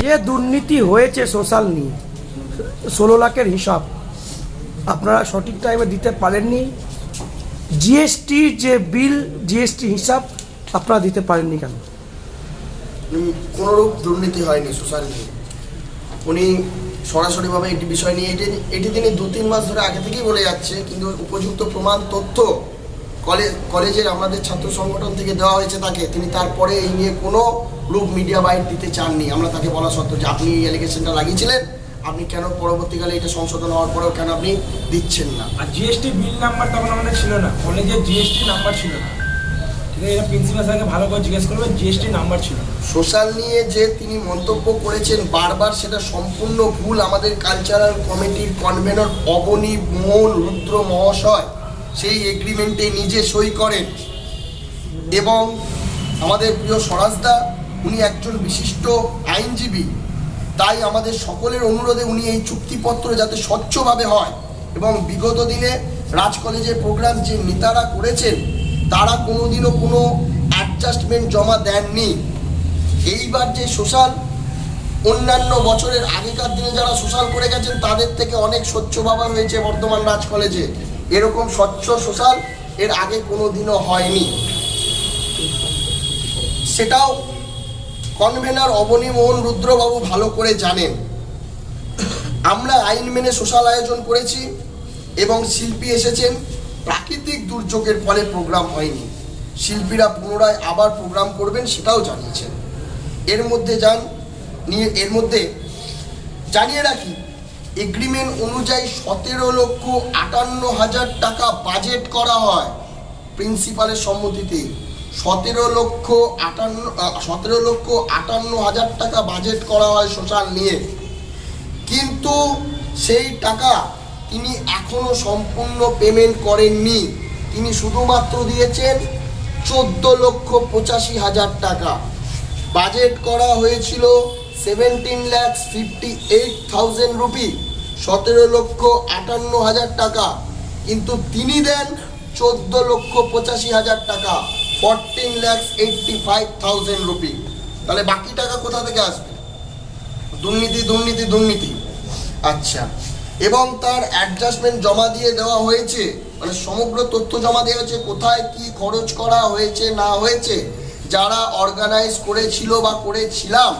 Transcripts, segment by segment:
যে দুর্নীতি হয়েছে সোশ্যাল নিয়ে, ষোলো লাখের হিসাব, আপনারা সঠিক টাইমে দিতে পারেননি। জিএসটির যে বিল জিএসটি হিসাব আপনারা দিতে পারেননি কেন? কোনোরূপ দুর্নীতি হয়নি সোশ্যাল নিয়ে। উনি সরাসরিভাবে একটি বিষয় নিয়ে, এটি এটি তিনি দু তিন মাস ধরে আগে থেকেই বলে যাচ্ছে, কিন্তু উপযুক্ত প্রমাণ, তথ্য কলেজ কলেজের আমাদের ছাত্র সংগঠন থেকে দেওয়া হয়েছে তাকে। তিনি তারপরে এই নিয়ে কোনো রূপ মিডিয়া বাইট দিতে চাননি। আমরা তাকে বলা সত্ত্বেও যে আপনি এই অ্যালিগেশনটা লাগিয়েছিলেন আপনি কেন পরবর্তীকালে এটা সংশোধন হওয়ার পরেও কেন আপনি দিচ্ছেন না? আর জিএসটি বিল নাম্বার তখন আমাদের ছিল না। কলেজের জিএসটি নাম্বার ছিল না। ঠিক আছে এটা প্রিন্সিপাল স্যারকে ভালো করে জিজ্ঞেস করবেন জিএসটি নাম্বার ছিল না। সোশ্যাল নিয়ে যে তিনি মন্তব্য করেছেন বারবার সেটা সম্পূর্ণ ভুল। আমাদের কালচারাল কমিটির কনভেনর অবনী মোহন রুদ্র মহাশয় সেই এগ্রিমেন্টে নিজে সই করেন। এবং আমাদের প্রিয় স্বরাজদা, উনি একজন বিশিষ্ট আইনজীবী। তাই আমাদের সকলের অনুরোধে উনি এই চুক্তিপত্র যাতে স্বচ্ছভাবে হয় এবং বিগত দিনে রাজ কলেজের প্রোগ্রাম যে নেতারা করেছেন, তারা কোনোদিনও কোনো অ্যাডজাস্টমেন্ট জমা দেননি। এইবার যে সোশ্যাল, অন্যান্য বছরের আগেকার দিনে যারা সোশ্যাল করে গেছেন, তাদের থেকে অনেক স্বচ্ছভাবে হয়েছে বর্তমান রাজ কলেজে। এরকম স্বচ্ছ সোশ্যাল এর আগে কোনো দিনও হয়নি। সেটাও কনভেনার অবনী মোহন রুদ্রবাবু ভালো করে জানেন। আমরা আইন মেনে সোশ্যাল আয়োজন করেছি এবং শিল্পী এসেছেন। প্রাকৃতিক দুর্যোগের ফলে প্রোগ্রাম হয়নি। শিল্পীরা পুনরায় আবার প্রোগ্রাম করবেন সেটাও জানিয়েছেন। এর মধ্যে যান, নিয়ে, এর মধ্যে জানিয়ে রাখি এগ্রিমেন্ট অনুযায়ী সতেরো লক্ষ আটান্ন হাজার টাকা বাজেট করা হয় প্রিন্সিপালের সম্মতিতে। সতেরো লক্ষ আটান্ন সতেরো লক্ষ আটান্ন হাজার টাকা বাজেট করা হয় সোশ্যাল নিয়ে। কিন্তু সেই টাকা তিনি এখনও সম্পূর্ণ পেমেন্ট করেননি। তিনি শুধুমাত্র দিয়েছেন চোদ্দ লক্ষ পঁচাশি হাজার টাকা। বাজেট করা হয়েছিল seventeen lakhs fifty eight thousand rupee সতেরো লক্ষ আটান্ন হাজার টাকা। কিন্তু তিনি দেন চোদ্দ লক্ষ পঁচাশি হাজার টাকা fourteen lakhs eighty five thousand rupee তাহলে বাকি টাকা কোথা থেকে আসবে? দুর্নীতি দুর্নীতি দুর্নীতি। আচ্ছা। এবং তার অ্যাডজাস্টমেন্ট জমা দিয়ে দেওয়া হয়েছে মানে সমগ্র তথ্য জমা দেওয়া হয়েছে, কোথায় কি খরচ করা হয়েছে, না হয়েছে, যারা অর্গানাইজ করেছিল বা করেছিলাম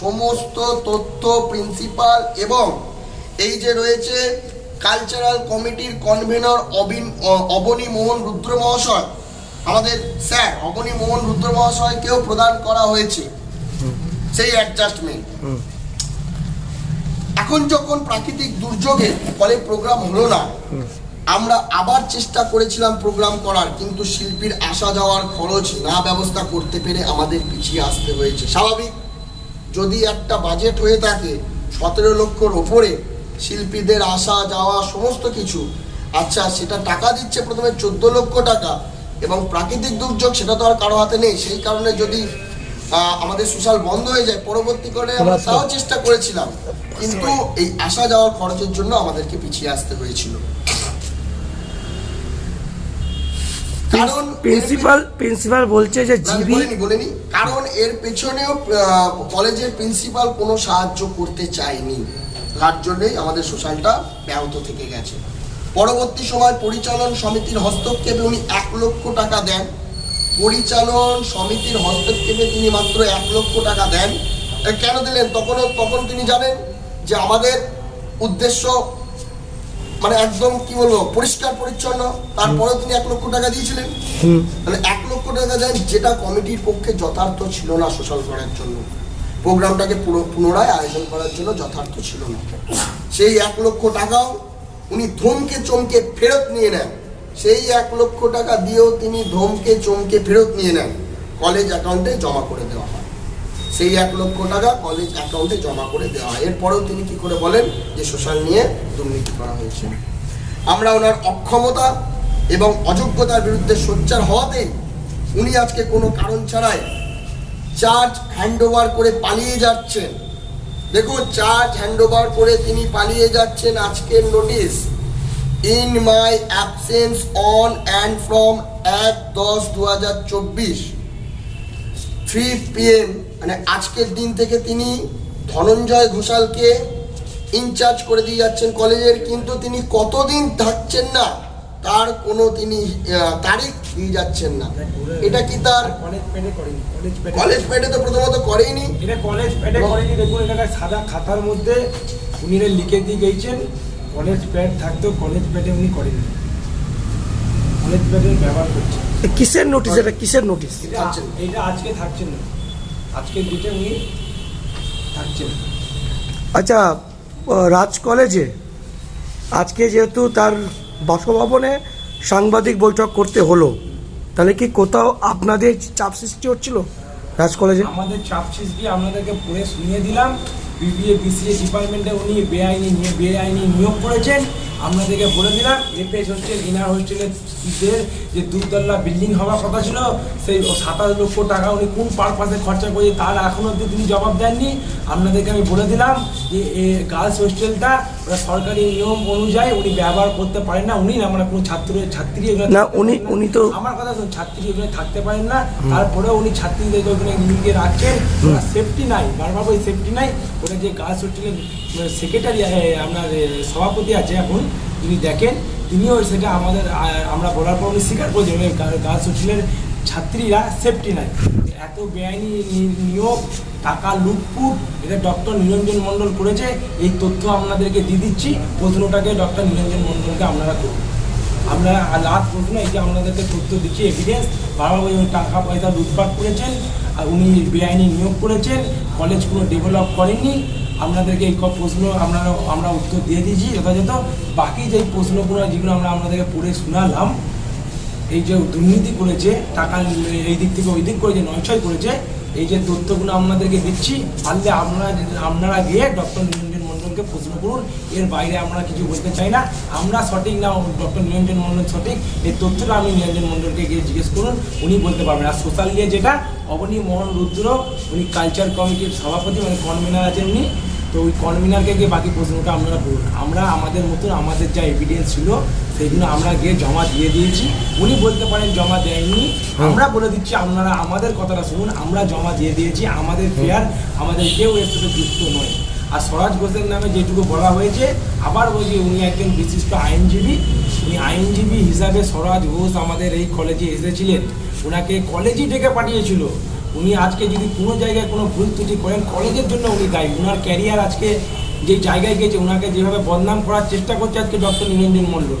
সমস্ত তথ্য প্রিন্সিপাল এবং এই যে রয়েছে কালচারাল কমিটির কনভেনর অবিন অবনী মোহন রুদ্র মহাশয়। আমাদের স্যার অবনী মোহন রুদ্র মহাশয়কেও প্রদান করা হয়েছে। সেই অ্যাডজাস্টমেন্ট এখন যখন প্রাকৃতিক দুর্যোগে ফলে প্রোগ্রাম হলো না আমরা আবার চেষ্টা করেছিলাম প্রোগ্রাম করার কিন্তু শিল্পীর আসা যাওয়ার খরচ না ব্যবস্থা করতে পেরে আমাদের পিছিয়ে আসতে হয়েছে। স্বাভাবিক। যদি একটা বাজেট হয়ে থাকে সতেরো লক্ষর ওপরে শিল্পীদের আসা যাওয়া সমস্ত কিছু আচ্ছা সেটা টাকা দিচ্ছে প্রথমে চোদ্দ লক্ষ টাকা এবং প্রাকৃতিক দুর্যোগ সেটা তো আর কারও হাতে নেই। সেই কারণে যদি আহ, আমাদের সোশ্যাল বন্ধ হয়ে যায় পরবর্তীকালে আমরা তাও চেষ্টা করেছিলাম। কিন্তু এই আসা যাওয়ার খরচের জন্য আমাদেরকে পিছিয়ে আসতে হয়েছিল। কারণ প্রিন্সিপাল প্রিন্সিপাল বলছে যে জিবি বলিনি কারণ এর পেছনেও কলেজের প্রিন্সিপাল কোনো সাহায্য করতে চায়নি। তার জন্যই আমাদের সোশ্যালটা ব্যাহত থেকে গেছে। পরবর্তী সময় পরিচালন সমিতির হস্তক্ষেপে উনি এক লক্ষ টাকা দেন। পরিচালন সমিতির হস্তক্ষেপে তিনি মাত্র এক লক্ষ টাকা দেন। কেন দিলেন? তখন তখন তিনি জানেন যে আমাদের উদ্দেশ্য মানে একদম কি বলব পরিষ্কার পরিচ্ছন্ন। তারপরেও তিনি এক লক্ষ টাকা দিয়েছিলেন। মানে এক লক্ষ টাকা দেন যেটা কমিটির পক্ষে যথার্থ ছিল না সোশ্যাল করার জন্য। প্রোগ্রামটাকে পুরো পুনরায় আয়োজন করার জন্য যথার্থ ছিল না। সেই এক লক্ষ টাকাও উনি ধমকে চমকে ফেরত নিয়ে নেন। সেই এক লক্ষ টাকা দিয়েও তিনি ধমকে চমকে ফেরত নিয়ে নেন। কলেজ অ্যাকাউন্টে জমা করে দেওয়া হয়। সেই এক লক্ষ টাকা কলেজ অ্যাকাউন্টে জমা করে দেওয়া হয়। এরপরেও তিনি কি করে বলেন যে সোশ্যাল নিয়ে দুর্নীতি করা হয়েছে। আমরা ওনার অক্ষমতা এবং অযোগ্যতার বিরুদ্ধে সোচ্চার হওয়াতেই উনি আজকে কোনো কারণ ছাড়াই চার্জ হ্যান্ডওভার করে পালিয়ে যাচ্ছেন। দেখুন চার্জ হ্যান্ডওভার করে তিনি পালিয়ে যাচ্ছেন আজকের notice in my absence on and from এক দশ দু হাজার চব্বিশ। থ্রি পিএম মানে আজকের দিন থেকে তিনি ধনঞ্জয় ঘোষালকে ইনচার্জ করে দিয়ে যাচ্ছেন কলেজের কিন্তু তিনি কতদিন থাকছেন না তার কোনো তিনি তারিখ দিয়ে যাচ্ছেন না। এটা কি তার কলেজ পেটে তো প্রথমত করেইনি। এটা কলেজ প্যাডে করেনি দেখুন এটা সাদা খাতার মধ্যে উনি লিখে দিয়ে গেছেন কলেজ প্যাড থাকতেও কলেজ প্যাডে উনি করেননি। কলেজ প্যাডের ব্যবহার করছেন। কিসের নোটিশ এটা কিসের নোটিশ এটা আজকে থাকছেন না। আজকের ডেটে উনি থাকছেন না। আচ্ছা রাজ কলেজে আজকে যেহেতু তার বাসভবনে সাংবাদিক বৈঠক করতে হলো তাহলে কি কোথাও আপনাদের চাপ সৃষ্টি হচ্ছিল রাজ কলেজে? আমাদের চাপ সৃষ্টি আপনাদেরকে পড়ে শুনিয়ে দিলাম। বিবিএ বিসিএ ডিপার্টমেন্টে উনি বেআইনি নিয়ে বেআইনি নিয়োগ করেছেন। আপনাদেরকে বলে দিলাম এপিএস হোস্টেল ইনার হোস্টেলের যে দুতলা বিল্ডিং হওয়ার কথা ছিল সেই সাতাশ লক্ষ টাকা উনি কোন পারপাসে খরচা করেছে তার এখনও অব্দি তিনি জবাব দেননি। আপনাদেরকে আমি বলে দিলাম যে এ গার্লস হোস্টেলটা ওরা সরকারি নিয়ম অনুযায়ী উনি ব্যবহার করতে পারেন না উনি না আমরা কোনো ছাত্র ছাত্রী এগুলো না, উনি- উনি তো- আমার কথা শুনুন ছাত্রী ওখানে থাকতে পারেন না। তারপরেও উনি ছাত্রীদেরকে ওখানে নিয়ে রাখছেন সেফটি নাই বারবার ওই সেফটি নাই ওটা যে গার্লস হোস্টেলের সেক্রেটারি আপনার সভাপতি আছে এখন, তিনি দেখেন, তিনিও সেটা আমাদের আমরা বলার পর উনি স্বীকার করেছেন ওই গার্লস হোস্টেলের ছাত্রীরা সেফটি নাই। এত বেআইনি নিয়োগ, টাকা লুটপুট, এটা ডক্টর নিরঞ্জন মণ্ডল করেছে, এই তথ্য আপনাদেরকে দিয়ে দিচ্ছি, প্রশ্নটাকে ডক্টর নিরঞ্জন মণ্ডলকে আপনারা করুন। আমরা লাস্ট প্রশ্ন, এই যে আপনাদেরকে তথ্য দিচ্ছি এভিডেন্স বারবার টাকা পয়সা লুটপাট করেছেন, আর উনি বেআইনি নিয়োগ করেছেন কলেজ কোনো ডেভেলপ করেননি আপনাদেরকে এই প্রশ্ন আমরা আমরা উত্তর দিয়ে দিয়েছি যথাযথ। বাকি যে প্রশ্নগুলো যেগুলো আমরা আপনাদেরকে পড়ে শোনালাম, এই যে দুর্নীতি করেছে, টাকা এই দিক থেকে ওই দিক করেছে, নয়ছয় করেছে, এই যে তথ্যগুলো আপনাদেরকে দিচ্ছি পারলে আপনারা আপনারা গিয়ে ডক্টর নিরঞ্জন মণ্ডলকে প্রশ্ন করুন। এর বাইরে আমরা কিছু বলতে চাই না। আমরা সঠিক না, ডক্টর নিরঞ্জন মণ্ডল সঠিক? এই তথ্যটা আমি নিরঞ্জন মণ্ডলকে গিয়ে জিজ্ঞেস করুন, উনি বলতে পারবেন। আর সোশ্যাল নিয়ে যেটা, অবনী মোহন রুদ্র, উনি কালচার কমিটির সভাপতি মানে কনভেনার আছেন উনি। তো ওই কনভিনারকে গিয়ে বাকি প্রশ্নটা আপনারা করুন। আমরা আমাদের মতন আমাদের যা এভিডেন্স ছিল সেইগুলো আমরা গিয়ে জমা দিয়ে দিয়েছি। উনি বলতে পারেন জমা দেয়নি। আমরা বলে দিচ্ছি আপনারা আমাদের কথাটা শুনুন আমরা জমা দিয়ে দিয়েছি। আমাদের ফেয়ার আমাদের কেউ এর সাথে যুক্ত নয়। আর স্বরাজ ঘোষের নামে যেটুকু বলা হয়েছে আবার বলছি উনি একজন বিশিষ্ট আইনজীবী। উনি আইনজীবী হিসাবে স্বরাজ ঘোষ আমাদের এই কলেজে এসেছিলেন। ওনাকে কলেজই ডেকে পাঠিয়েছিল। উনি আজকে যদি কোনো জায়গায় কোনো ভুল ত্রুটি করেন, কলেজের জন্য উনি দায়ী। ওনার ক্যারিয়ার আজকে যে জায়গায় গেছে ওনাকে যেভাবে বদনাম করার চেষ্টা করছে আজকে ডক্টর নিরঞ্জন মণ্ডল।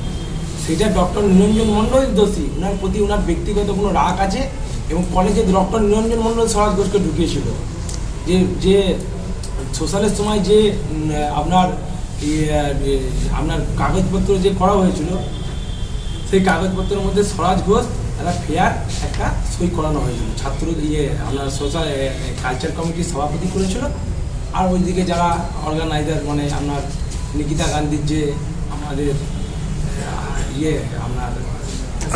সেটা ডক্টর নিরঞ্জন মণ্ডল দোষী। ওনার প্রতি ওনার ব্যক্তিগত কোনো রাগ আছে এবং কলেজে ডক্টর নিরঞ্জন মণ্ডল স্বরাজ ঘোষকে ঢুকিয়েছিল। যে যে সোশ্যালের সময় যে আপনার আপনার কাগজপত্র যে করা হয়েছিল, সেই কাগজপত্রের মধ্যে স্বরাজ ঘোষ একটা ফেয়ার একটা সই করানো হয়েছিল। ছাত্র ইয়ে আপনার সোশ্যাল কালচার কমিটির সভাপতি করেছিল। আর ওইদিকে যারা অর্গানাইজার মানে আপনার নিকিতা গান্ধীর যে আমাদের ইয়ে আপনার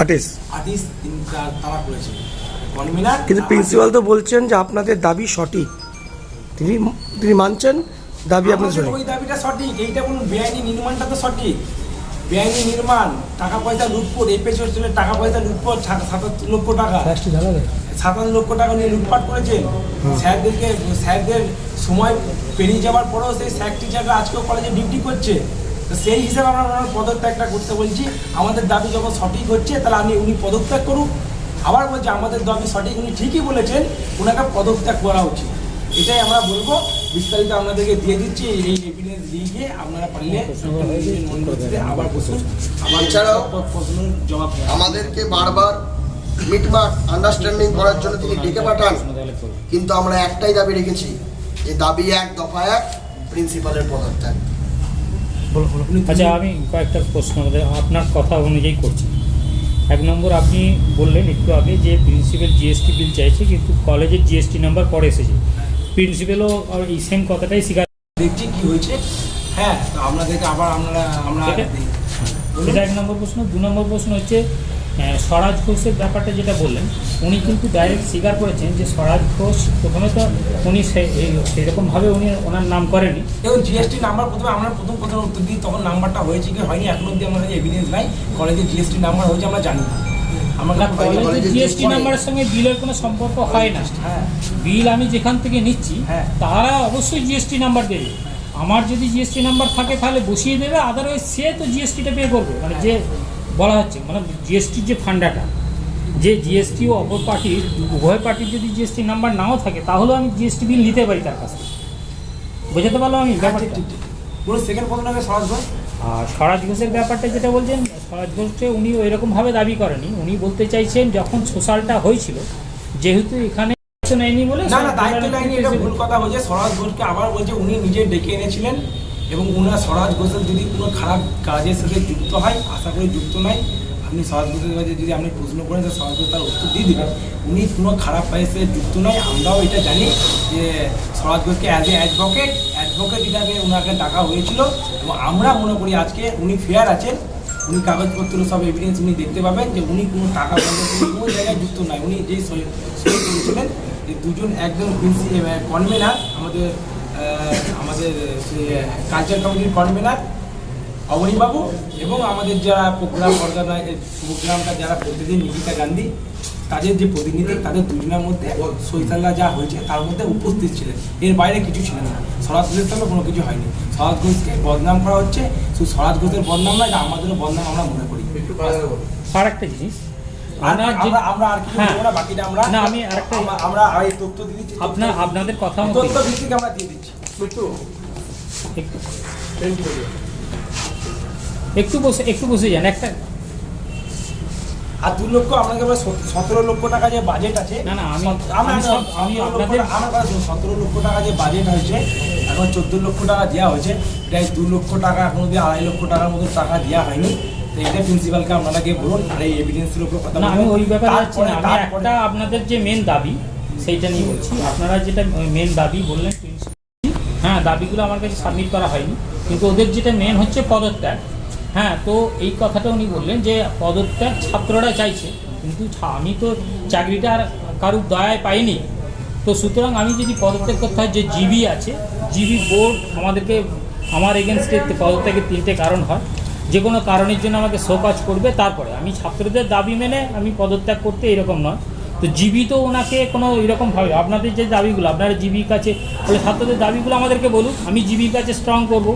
আর্টিস্ট আর্টিস্ট তারা করেছে কনভিনার কিন্তু প্রিন্সিপাল তো বলছেন যে আপনাদের দাবি সঠিক। তিনি তিনি মানছেন দাবি সঠিক। ওই দাবিটা সঠিক। এইটা বলুন বেআইনি নির্মাণটা তো সঠিক। বেআইনি নির্মাণ টাকা পয়সা লুটপাট এপেস হোস্টেলের টাকা পয়সা লুটপাট সাত- সাতাত্তর লক্ষ টাকা। সাতান্ন লক্ষ টাকা নিয়ে লুটপাট করেছেন। স্যারদেরকে স্যারদের সময় পেরিয়ে যাওয়ার পরেও সেই স্যার টিচাররা আজকেও কলেজে ডিউটি করছে। তো সেই হিসাবে আমরা ওনার পদত্যাগটা করতে বলছি। আমাদের দাবি যখন সঠিক হচ্ছে তাহলে আমি উনি পদত্যাগ করুক। আবার বলছি আমাদের দাবি সঠিক উনি ঠিকই বলেছেন ওনাকে পদত্যাগ করা উচিত। এটাই আমরা বলব। বিস্তারিত আপনাদেরকে দিয়ে দিচ্ছি। এই এভিডেন্স দিয়ে গিয়ে আপনারা পারলে আবার বসুন। আবার এছাড়াও প্রশ্ন জবাব। আমাদেরকে বারবার মিটমাট আন্ডারস্ট্যান্ডিং করার জন্য তিনি ডেকে পাঠান। কিন্তু আমরা একটাই দাবি রেখেছি যে দাবি এক দফা এক প্রিন্সিপালের পদত্যাগ। আচ্ছা আমি কয়েকটা প্রশ্ন আপনার কথা অনুযায়ী করছি। এক নম্বর আপনি বললেন একটু আগে যে প্রিন্সিপাল জিএসটি বিল চাইছে কিন্তু কলেজের জিএসটি নাম্বার পরে এসেছে। প্রিন্সিপালও এই সেম কথাটাই স্বীকার দেখছি কি হয়েছে। হ্যাঁ তো আপনাদেরকে আবার আমরা এটা এক নম্বর প্রশ্ন। দু নম্বর প্রশ্ন হচ্ছে স্বরাজ ঘোষের ব্যাপারটা যেটা বললেন উনি কিন্তু ডাইরেক্ট স্বীকার করেছেন যে স্বরাজ ঘোষ প্রথমে তো উনি সেরকমভাবে উনি ওনার নাম করেনি দেখুন জিএসটি নাম্বার প্রথমে আমরা প্রথম প্রথম উত্তর দিই তখন নাম্বারটা হয়েছে কি হয়নি এখন অবধি আমাদের এভিডেন্স নাই। কলেজে জিএসটি নাম্বার হয়েছে আমরা জানি না। কলেজের কলেজের জিএসটি নাম্বারের সঙ্গে বিলের কোনো সম্পর্ক হয় না। হ্যাঁ। বিল আমি যেখান থেকে নিচ্ছি হ্যাঁ। তারা অবশ্যই জিএসটি নাম্বার দেবে। আমার যদি জিএসটি নাম্বার থাকে তাহলে বসিয়ে দেবে আদারওয়াইজ সে তো জিএসটিটা পে করবে। মানে যে বলা হচ্ছে মানে জিএসটির যে ফান্ডাটা যে জিএসটি ও অপর পার্টির উভয় পার্টির যদি জিএসটি নাম্বার নাও থাকে তাহলেও আমি জিএসটি বিল নিতে পারি তার কাছ থেকে। বোঝাতে পারলাম আমি হ্যাঁ, ব্যাপারটা সরাজ ঘোষ আর স্বরাজ ঘোষের ব্যাপারটা যেটা বলছেন স্বরাজ ঘোষকে উনি ওইরকমভাবে দাবি করেনি। উনি বলতে চাইছেন যখন সোশ্যালটা হয়েছিল যেহেতু এখানে নেয়নি বলে না না দায়িত্ব নেয়নি এটা ভুল কথা হয়েছে স্বরাজ ঘোষকে আবার বলছে উনি নিজে ডেকে এনেছিলেন এবং উনার স্বরাজ ঘোষের যদি কোনো খারাপ কাজের সাথে যুক্ত হয় আশা করি যুক্ত আপনি স্বরাজ ঘোষের কাছে যদি আপনি প্রশ্ন করেন তো স্বরাজ ঘোষ তার উত্তর দিয়ে দেবেন উনি কোনো খারাপ কাজের সাথে যুক্ত নয় আমরাও এটা জানি যে স্বরাজ ঘোষকে অ্যাজ এ অ্যাডভোকেট অ্যাডভোকেট হিসাবে ওনাকে ডাকা হয়েছিল এবং আমরা মনে করি আজকে উনি ফেয়ার আছেন। উনি কাগজপত্র সব এভিডেন্স উনি দেখতে পাবেন যে উনি কোনো টাকা কোনো জায়গায় যুক্ত নয়। উনি যেই সই করেছিলেন যে দুজন একজন কনভেনার আমাদের আমাদের আমাদের কালচার কমিটির কনভেনার অবনীবাবু এবং আমাদের যারা প্রোগ্রাম অর্গানাইজ প্রোগ্রামটা যারা প্রতিদিন নিকিতা গান্ধী তাদের যে প্রতিনিধি তাদের দুজনের মধ্যে সৈতাল্লা যা হয়েছে তার মধ্যে উপস্থিত ছিলেন। এর বাইরে কিছু ছিলেন না। স্বরাজ ঘোষের সঙ্গে কোনো কিছু হয়নি। স্বরাজ ঘোষকে বদনাম করা হচ্ছে। শুধু স্বরাজ ঘোষের বদনাম নয় এটা আমাদেরও বদনাম আমরা মনে করি। আর একটা জিনিস আর আমরা আমরা আর কিছু হ্যাঁ। না বাকিটা আমরা না, আমি আরেকটা- আমরা- এই তথ্য দিয়ে দিচ্ছি। আপনার আপনাদের কথা মতো তথ্য ভিত্তিক আমরা দিয়ে দিচ্ছি। একটু বসে একটু বসে যান। একটা আর দু লক্ষ আপনাকে সতেরো লক্ষ টাকা যে বাজেট আছে আমি- আপনাদের- আমার সতেরো লক্ষ টাকা যে বাজেট হয়েছে এখন চোদ্দ লক্ষ টাকা দেওয়া হয়েছে প্রায় দু লক্ষ টাকা এখন অব্দি আড়াই লক্ষ টাকার মতো টাকা দেওয়া হয়নি। তো এটা প্রিন্সিপালকে আপনারা গিয়ে বলুন আর এই এভিডেন্সের উপর কথা আমি ওই ব্যাপারে যাচ্ছি আমি একটা আপনাদের যে মেন দাবি সেইটা নিয়ে বলছি। আপনারা যেটা মেন দাবি বললেন হ্যাঁ দাবিগুলো আমার কাছে সাবমিট করা হয়নি কিন্তু ওদের যেটা মেন হচ্ছে পদত্যাগ। হ্যাঁ তো এই কথাটা উনি বললেন যে পদত্যাগ ছাত্ররা চাইছে। কিন্তু আমি তো চাকরিটা আর কারুর দয়ায় পাইনি। তো সুতরাং আমি যদি পদত্যাগ করতে হয়, যে জিবি আছে জিবি বোর্ড আমাদেরকে, আমার এগেনস্টে পদত্যাগের তিনটে কারণ হয়। যে কোনো কারণের জন্য আমাকে শোকাজ করবে, তারপরে। আমি ছাত্রদের দাবি মেনে আমি পদত্যাগ করতে এরকম নয়। তো জিবি তো ওনাকে কোনো এরকম ভাবে, আপনাদের যে দাবিগুলো, আপনারা জিবির কাছে বলে ছাত্রদের দাবিগুলো আমাদেরকে বলুন আমি জিবির কাছে স্ট্রং করব।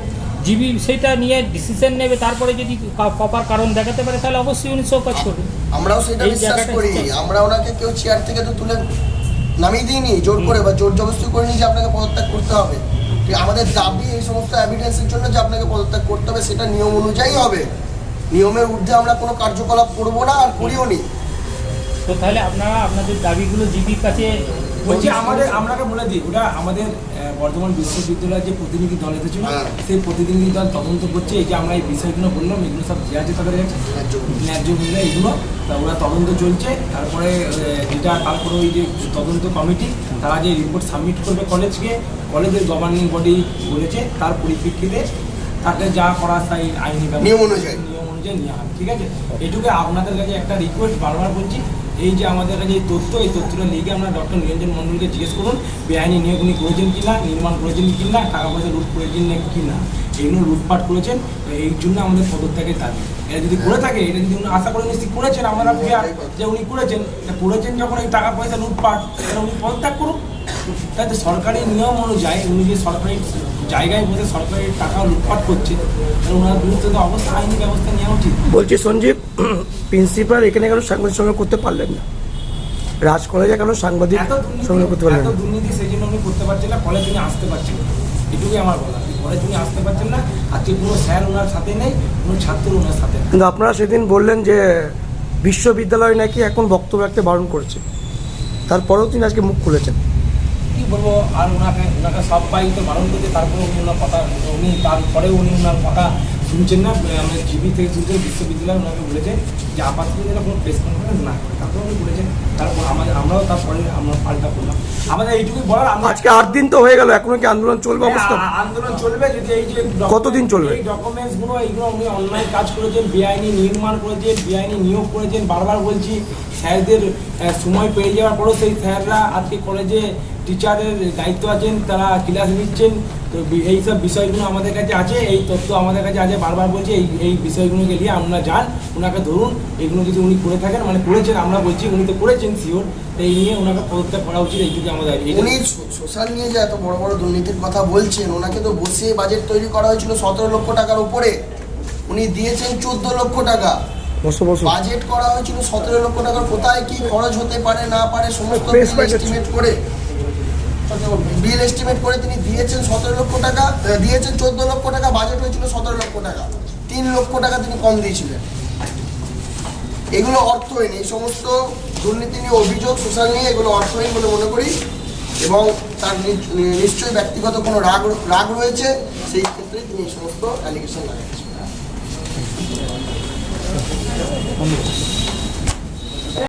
জিবি সেটা নিয়ে ডিসিশন নেবে তারপরে যদি প্রপার কারণ দেখাতে পারে তাহলে অবশ্যই উনি শোকাজ করবে। আমরাও সেটা বিশ্বাস করি। আমরা ওনাকে কেউ চেয়ার থেকে তো তুলে নামিয়ে দিইনি জোর করে বা জোর জবরদস্তি করিনি যে আপনাকে পদত্যাগ করতে হবে। আমাদের দাবি এই সমস্ত এভিডেন্সের জন্য যে আপনাকে পদত্যাগ করতে হবে সেটা নিয়ম অনুযায়ী হবে। নিয়মের ঊর্ধ্বে আমরা কোনো কার্যকলাপ করব না আর করিও নি। তো তাহলে আপনারা আপনাদের দাবিগুলো জিবির কাছে বলছি আমাদের আপনাকে বলে দিই ওটা আমাদের বর্ধমান বিশ্ববিদ্যালয়ের যে প্রতিনিধি দল এসেছিল হ্যাঁ। সেই প্রতিনিধি দল তদন্ত করছে এই যে আমরা এই বিষয়গুলো বললাম এগুলো সব যে আছে তাদের ন্যায্য মূল্য। এগুলো তা ওরা তদন্ত চলছে তারপরে যেটা তারপরে ওই যে তদন্ত কমিটি তারা যে রিপোর্ট সাবমিট করবে কলেজকে কলেজের গভর্নিং বডি বলেছে তার পরিপ্রেক্ষিতে তাকে যা করা তাই আইনি নিয়ম অনুযায়ী। নিয়ম অনুযায়ী নেওয়া হবে ঠিক আছে এটুকু আপনাদের কাছে একটা রিকোয়েস্ট বারবার বলছি এই যে আমাদের কাছে এই তথ্য, এই তথ্যটা লিখে আমরা ডক্টর নিরঞ্জন মণ্ডলকে জিজ্ঞেস করুন বেআইনি নিয়োগ উনি করেছেন কি না, নির্মাণ করেছেন কি না, টাকা পয়সা লুট করেছেন না কি না। এগুলো লুটপাট করেছেন এই জন্য আমাদের পদত্যাগের দাবি। এটা যদি করে থাকে, এটা যদি উনি আশা করে নিশ্চিত করেছেন, আমরা ফেয়ার যে উনি করেছেন করেছেন যখন এই টাকা পয়সা লুটপাট তাহলে উনি পদত্যাগ করুন তাই তো সরকারি নিয়ম অনুযায়ী, উনি যে সরকারি জায়গায় বসে সরকারি টাকা লুটপাট করছে, তাহলে ওনার বিরুদ্ধে তো অবশ্যই আইনি ব্যবস্থা নেওয়া উচিত। বলছি সঞ্জীব প্রিন্সিপাল এখানে কেন সাংবাদিক সঙ্গে করতে পারলেন না। রাজ কলেজে কেন সাংবাদিক সঙ্গে করতে পারলেন না। দুর্নীতি সেই জন্য উনি করতে পারছেন না তিনি আসতে পারছেন এটুকুই আমার বলা তিনি আসতে পারছেন না আজকে কোনো স্যার ওনার সাথে নেই কোনো ছাত্র ওনার সাথে কিন্তু আপনারা সেদিন বললেন যে বিশ্ববিদ্যালয় নাকি এখন বক্তব্য রাখতে বারণ করেছে। তারপরেও তিনি আজকে মুখ খুলেছেন। কি বলব আর ওনাকে ওনাকে সব পাই তো বারণ করছে তারপরে উনি ওনার কথা উনি তারপরেও উনি ওনার কথা শুনছেন না আমাদের জিবি থেকে শুনছেন, বিশ্ববিদ্যালয় ওনাকে বলেছে যে আপাতত যেন কোনো প্রেস কনফারেন্স না করে। তারপর উনি বলেছেন তারপর আমাদের আমরাও তারপরে আমরা পাল্টা করলাম। আমাদের বলার আমরা আজকে আট দিন তো হয়ে গেল এখনও কি আন্দোলন চলবে অবস্থা? হ্যাঁ, আন্দোলন চলবে যদি এই যে কতদিন চলবে? এই ডকুমেন্টসগুলো এইগুলো অনলাইন কাজ করেছেন বেআইনি নির্মাণ করেছেন বেআইনি নিয়োগ করেছেন বারবার বলছি স্যারদের সময় পেয়ে যাওয়ার পরেও সেই স্যাররা আজকে কলেজে টিচারের দায়িত্ব আছেন তারা ক্লাস নিচ্ছেন। তো এই সব বিষয়গুলো আমাদের কাছে আছে এই তথ্য আমাদের কাছে আছে বারবার বলছি এই এই বিষয়গুলোকে নিয়ে আপনারা যান ওনাকে ধরুন এগুলো যদি উনি করে থাকেন মানে করেছেন আমরা বলছি উনি তো করেছেন। শিওর এই নিয়ে ওনাকে পদত্যাগ করা উচিত এইটুকু আমাদের উনি সোশ্যাল নিয়ে যে এত বড় বড় দুর্নীতির কথা বলছেন ওনাকে তো বসিয়ে বাজেট তৈরি করা হয়েছিল সতেরো লক্ষ টাকার উপরে। উনি দিয়েছেন চোদ্দ লক্ষ টাকা। বাজেট করা হয়েছিল সতেরো লক্ষ টাকার কোথায় কি খরচ হতে পারে না পারে সমস্ত এস্টিমেট করে। বিল এস্টিমেট করে তিনি দিয়েছেন সতেরো লক্ষ টাকা দিয়েছেন চোদ্দ লক্ষ টাকা বাজেট হয়েছিল সতেরো লক্ষ টাকা। তিন লক্ষ টাকা তিনি কম দিয়েছিলেন। এগুলো অর্থহীন এই সমস্ত দুর্নীতি নিয়ে অভিযোগ, সোশ্যাল নিয়ে এগুলো অর্থহীন বলে মনে করি এবং তার নিশ্চয়ই ব্যক্তিগত কোনো রাগ রাগ রয়েছে, সেই ক্ষেত্রে তিনি এই সমস্ত অ্যালিগেশন লাগাচ্ছেন